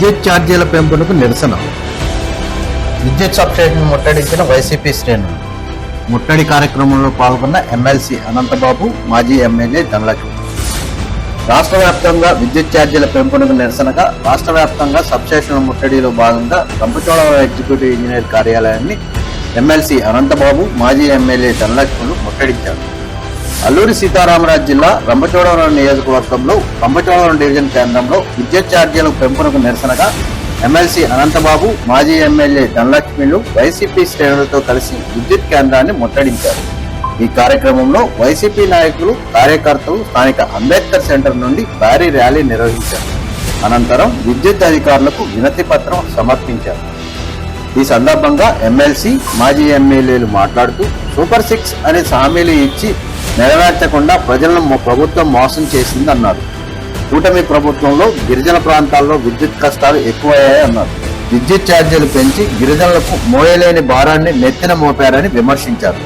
విద్యుత్ ఛార్జీల పెంపునకు నిరసన. విద్యుత్ సబ్స్టేషన్ ముట్టడించిన వైసీపీ శ్రేణులు. ముట్టడి కార్యక్రమంలో పాల్గొన్న ఎమ్మెల్సీ అనంతబాబు మాజీ ఎమ్మెల్యే ధనలక్ష్మి. రాష్ట్ర వ్యాప్తంగా విద్యుత్ ఛార్జీల పెంపునకు నిరసనగా రాష్ట్ర వ్యాప్తంగా సబ్స్టేషన్ల ముట్టడిలో భాగంగా రంపచోడవరం ఎగ్జిక్యూటివ్ ఇంజనీర్ కార్యాలయాన్ని ఎమ్మెల్సీ అనంతబాబు మాజీ ఎమ్మెల్యే ధనలక్ష్ములు ముట్టడించారు. అల్లూరి సీతారామరాజు జిల్లా రంపచోడవరం నియోజకవర్గంలో రంపచోడవరం డివిజన్ కేంద్రంలో విద్యుత్ ఛార్జీల పెంపునకు నిరసనగా ఎమ్మెల్సీ అనంతబాబు మాజీ ఎమ్మెల్యే ధనలక్ష్మిలు వైసీపీ శ్రేణులతో కలిసి విద్యుత్ కేంద్రాన్ని ముట్టడించారు. ఈ కార్యక్రమంలో వైసీపీ నాయకులు కార్యకర్తలు స్థానిక అంబేద్కర్ సెంటర్ నుండి భారీ ర్యాలీ నిర్వహించారు. అనంతరం విద్యుత్ అధికారులకు వినతి పత్రం సమర్పించారు. ఈ సందర్భంగా ఎమ్మెల్సీ మాజీ ఎమ్మెల్యేలు మాట్లాడుతూ సూపర్ సిక్స్ అనే హామీలు ఇచ్చి నెరవేర్చకుండా ప్రజలను ప్రభుత్వం మోసం చేసింది అన్నారు కూటమి ప్రభుత్వంలో గిరిజన ప్రాంతాల్లో విద్యుత్ కష్టాలు ఎక్కువయ్యాయి అన్నారు. విద్యుత్ ఛార్జీలు పెంచి గిరిజనులకు మోయలేని భారాన్ని నెత్తిన మోపారని విమర్శించారు.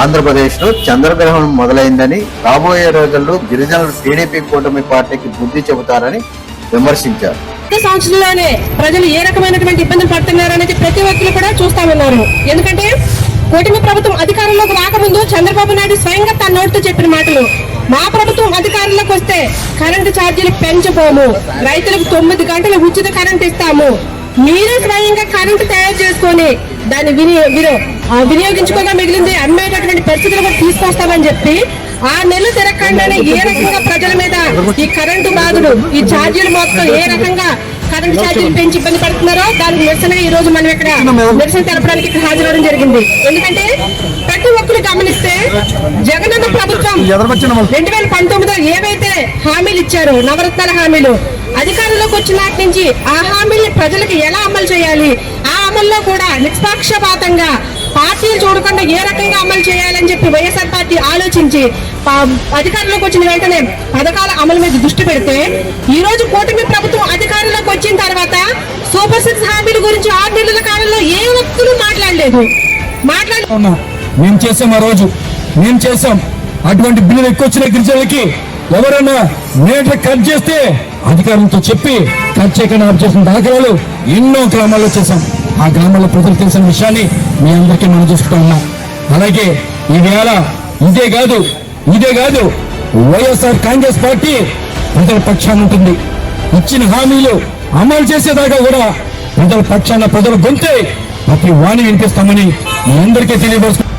ఆంధ్రప్రదేశ్లో చంద్రగ్రహణం మొదలైందని రాబోయే రోజుల్లో గిరిజనులు టీడీపీ కూటమి పార్టీకి బుద్ధి చెబుతారని విమర్శించారు. సంవత్సరంలోనే ప్రజలు ఏ రకమైనటువంటి ఇబ్బందులు పడుతున్నారు అనేది ప్రతి ఒక్కరు కూడా చూస్తా ఉన్నారు. ఎందుకంటే కూటమి ప్రభుత్వం అధికారంలోకి రాకముందు చంద్రబాబు నాయుడు స్వయంగా తన నోటితో చెప్పిన మాటలు. మా ప్రభుత్వం అధికారంలోకి వస్తే కరెంటు ఛార్జీలు పెంచబోము. రైతులకు తొమ్మిది గంటలు ఉచిత కరెంట్ ఇస్తాము. మీరే స్వయంగా కరెంటు తయారు చేసుకొని దాన్ని విని విని- వినియోగించుకోగా మిగిలింది అమ్మేటటువంటి పరిస్థితులు కూడా తీసుకొస్తామని చెప్పి ఆ నెలలు తిరగకుండానే ఏ రకంగా ప్రజల మీద ఈ కరెంటు బాధలు ఈ ఛార్జీలు మొత్తం ఏ రకంగా కరెంటు ఛార్జీలు పెంచి ఇబ్బంది పడుతున్నారో? దానికి నిరసనగా ఈ రోజు మనం ఇక్కడ నిరసన తెలపడానికి ఇక్కడ హాజరవడం జరిగింది. ఎందుకంటే ప్రతి ఒక్కరు గమనిస్తే జగనన్న ప్రభుత్వం రెండు వేల పంతొమ్మిదిలో ఏవైతే హామీలు ఇచ్చారో నవరత్నాల హామీలు అధికారంలోకి వచ్చినాటి నుంచి ఆ హామీల్ని ప్రజలకు ఎలా అమలు చేయాలి? ఆ అమల్లో కూడా నిష్పాక్షపాతంగా పార్టీలు చూడకుండా ఏ రకంగా అమలు చేయాలని చెప్పి వైఎస్ఆర్ పార్టీ ఆలోచించి అధికారంలోకి వచ్చిన వెంటనే పథకాల అమలు మీద దృష్టి పెడితే ఈ రోజు కూటమి ప్రభుత్వం అధికారం వచ్చిన తర్వాత సూపర్ సిక్స్ హామీల గురించి ఆరు నెలల కాలంలో ఏ ఒక్కరు మాట్లాడలేదు. మాట్లాడ మేము చేసాం ఆ రోజు. మేము చేసాం అటువంటి బిల్లులు ఎక్కువ వచ్చిన గిరిజనులకి ఎవరైనా మీటర్ కట్ చేస్తే అధికారులతో చెప్పి కట్ చేయకుండా చేసిన దాఖలాలు ఎన్నో గ్రామాల్లో చేశాం. ఆ గ్రామాల్లో ప్రజలు తెలిసిన విషయాన్ని మీ అందరికీ మనం చూస్తూ ఉన్నాం. అలాగే ఈవేళ ఇదే కాదు ఇదే కాదు వైఎస్ఆర్ కాంగ్రెస్ పార్టీ ప్రజల పక్షాన్ని ఉంటుంది. ఇచ్చిన హామీలు అమలు చేసేదాకా కూడా ప్రజల పక్షాన ప్రజల గొంతే ప్రతి వాణి వినిపిస్తామని మీ అందరికీ తెలియపరుస్తుంది